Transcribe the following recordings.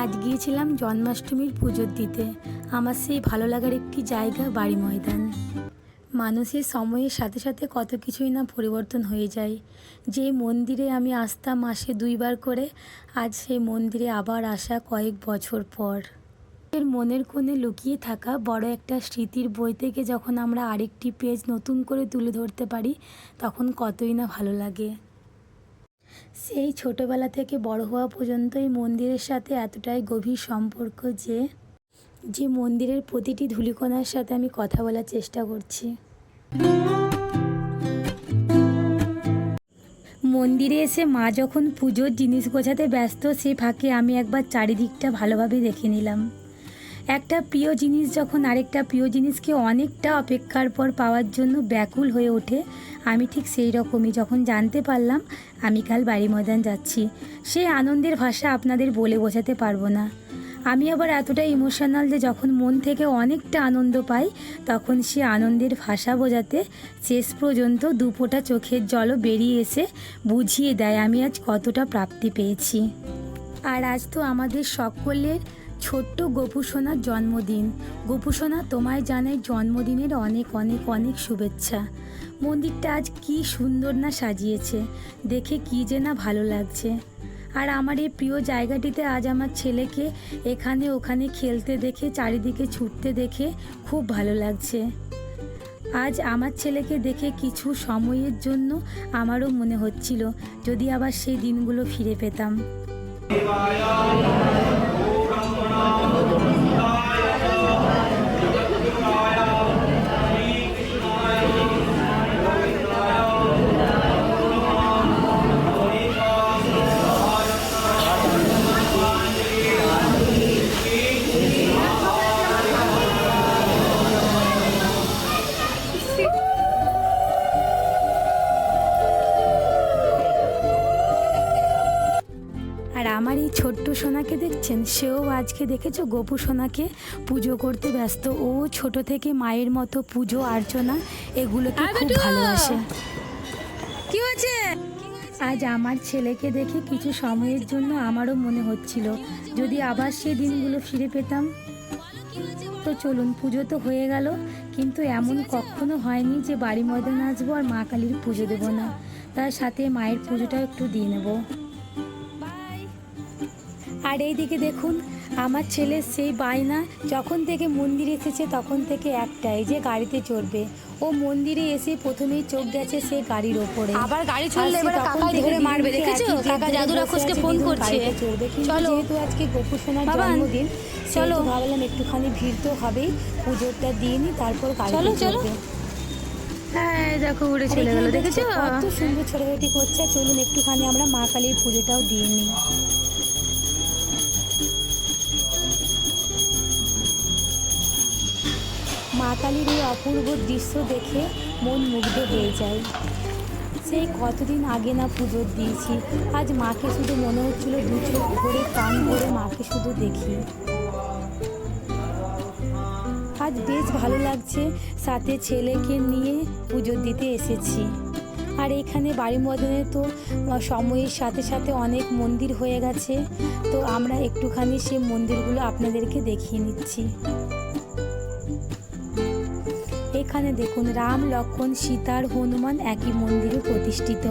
আজ গিয়েছিলাম জন্মাষ্টমীর পুজোর দিতে। আমার সেই ভালো লাগার একটি জায়গা বাড়ি ময়দান। মানুষের সময়ের সাথে সাথে কত কিছুই না পরিবর্তন হয়ে যায়। যে মন্দিরে আমি আসতাম মাসে দুইবার করে, আজ সেই মন্দিরে আবার আসা কয়েক বছর পর। এর মনের কোণে লুকিয়ে থাকা বড় একটা স্মৃতির বই থেকে যখন আমরা আরেকটি পেজ নতুন করে তুলে ধরতে পারি, তখন কতই না ভালো লাগে। সেই ছোটবেলা থেকে বড় হওয়া পর্যন্ত এই মন্দিরের সাথে এতটাই গভীর সম্পর্ক যে যে মন্দিরের প্রতিটি ধূলিকণার সাথে আমি কথা বলার চেষ্টা করছি। মন্দিরে এসে মা যখন পুজোর জিনিস গোছাতে ব্যস্ত, সে ফাঁকে আমি একবার চারিদিকটা ভালোভাবে দেখে নিলাম। একটা প্রিয় জিনিস যখন আরেকটা প্রিয় জিনিসকে অনেকটা অপেক্ষার পর পাওয়ার জন্য ব্যাকুল হয়ে ওঠে, আমি ঠিক সেই রকমই। যখন জানতে পারলাম, আমি কাল বাড়ি ময়দান যাচ্ছি। সেই আনন্দের ভাষা আপনাদের বলে বোঝাতে পারব না। আমি আবার এতটা ইমোশনাল যে যখন মন থেকে অনেকটা আনন্দ পাই, তখন সে আনন্দের ভাষা বোঝাতে শেষ পর্যন্ত দুপোটা চোখের জলও বেরিয়ে এসে বুঝিয়ে দেয়, আমি আজ কতটা প্রাপ্তি পেয়েছি। আর আজ তো আমাদের সকলের ছোট্ট গোপুসোনার জন্মদিন। গোপুসোনা তোমায় জানাই জন্মদিনের অনেক অনেক অনেক শুভেচ্ছা। মন্দিরটা আজ কি সুন্দর না সাজিয়েছে। দেখে কি যে না ভালো লাগছে। আর আমার এই প্রিয় জায়গাটিতে আজ আমার ছেলেকে এখানে ওখানে খেলতে দেখে, চারিদিকে ছুটতে দেখে খুব ভালো লাগছে। আজ আমার ছেলেকে দেখে কিছু সময়ের জন্য আমারও মনে হচ্ছিল, যদি আবার সেই দিনগুলো ফিরে পেতাম। আর আমার এই ছোট্ট সোনাকে দেখছেন? সেও আজকে দেখেছ? গোপু সোনাকে পুজো করতে ব্যস্ত। ও ছোট থেকে মায়ের মতো পুজো অর্চনা এগুলোকে খুব ভালোবাসে। কি হয়েছে? আজ আমার ছেলেকে দেখে কিছু সময়ের জন্য আমারও মনে হচ্ছিল। যদি আবার সেই দিনগুলো ফিরে পেতাম। তো চলুন পুজো তো হয়ে গেল। কিন্তু এমন কখনো হয়নি যে বাড়ি ময়দান আসব আর মা কালীর পুজো দেবো না। তার সাথে মায়ের পুজোটাও একটু দিয়ে নেব। আর এইদিকে দেখুন আমার ছেলে সেই বায়না যখন থেকে মন্দির এসেছে তখন থেকে একটাই যে গাড়িতে চড়বে। ও মন্দিরে এসে প্রথমেই চোখ গেছে সে গাড়ির ওপরে। আবার গাড়ি চললে এবারে কাকাই ধরে মারবে দেখেছ কাকা জাদু রাক্ষসকে ফোন করছে। চলো। যেহেতু আজকে গোপু সোনার জন্মদিন চলো। ভাবলাম একটুখানি ভিড় তো হবেই পুজোটা দিয়ে নি তারপর গাড়িতে চলো, চলো। হ্যাঁ দেখো উড়ে চলে গেল দেখেছ কত সুন্দর ছোটাছুটি করছে চলুন একটুখানি আমরা মা কালীর পুজোটাও দিয়ে নিই মা কালীর এই অপূর্ব দৃশ্য দেখে মন মুগ্ধ হয়ে যায়। সেই কতদিন আগে না পুজো দিয়েছি, আজ মাকে শুধু মনে হচ্ছিল দু চোখ ভরে কান ভরে মাকে শুধু দেখি। আজ বেশ ভালো লাগছে সাথে ছেলেকে নিয়ে পুজো দিতে এসেছি। আর এখানে বাড়ি মদনে তো সময়ের সাথে সাথে অনেক মন্দির হয়ে গেছে, তো আমরা একটুখানি সে মন্দিরগুলো আপনাদেরকে দেখিয়ে নিচ্ছি। এখানে দেখুন, রাম, লক্ষ্মণ, সীতার হনুমান একই মন্দিরে প্রতিষ্ঠিত।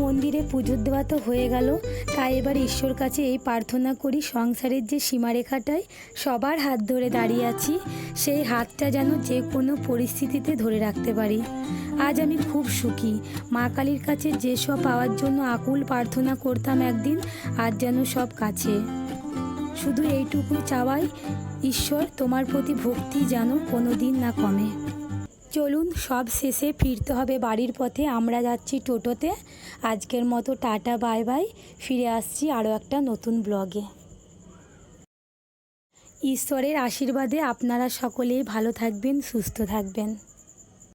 মন্দিরে পুজো দেওয়া তো হয়ে গেল, তাই এবার ঈশ্বর কাছে এই প্রার্থনা করি, সংসারের যে সীমারেখাটায় সবার হাত ধরে দাঁড়িয়ে আছি, সেই হাতটা যেন যে কোনো পরিস্থিতিতে ধরে রাখতে পারি। আজ আমি খুব সুখী, মা কালীর কাছে যেসব পাওয়ার জন্য আকুল প্রার্থনা করতাম একদিন, আজ যেন সব কাছে। শুধু এইটুকু চাওয়াই, ঈশ্বর তোমার প্রতি ভক্তি যেন কোনো দিন না কমে। চলুন, সব শেষে ফিরতে হবে বাড়ির পথে। আমরা যাচ্ছি টোটোতে। আজকের মতো টাটা, বাই বাই। ফিরে আসছি আরও একটা নতুন ব্লগে। ঈশ্বরের আশীর্বাদে আপনারা সকলেই ভালো থাকবেন, সুস্থ থাকবেন।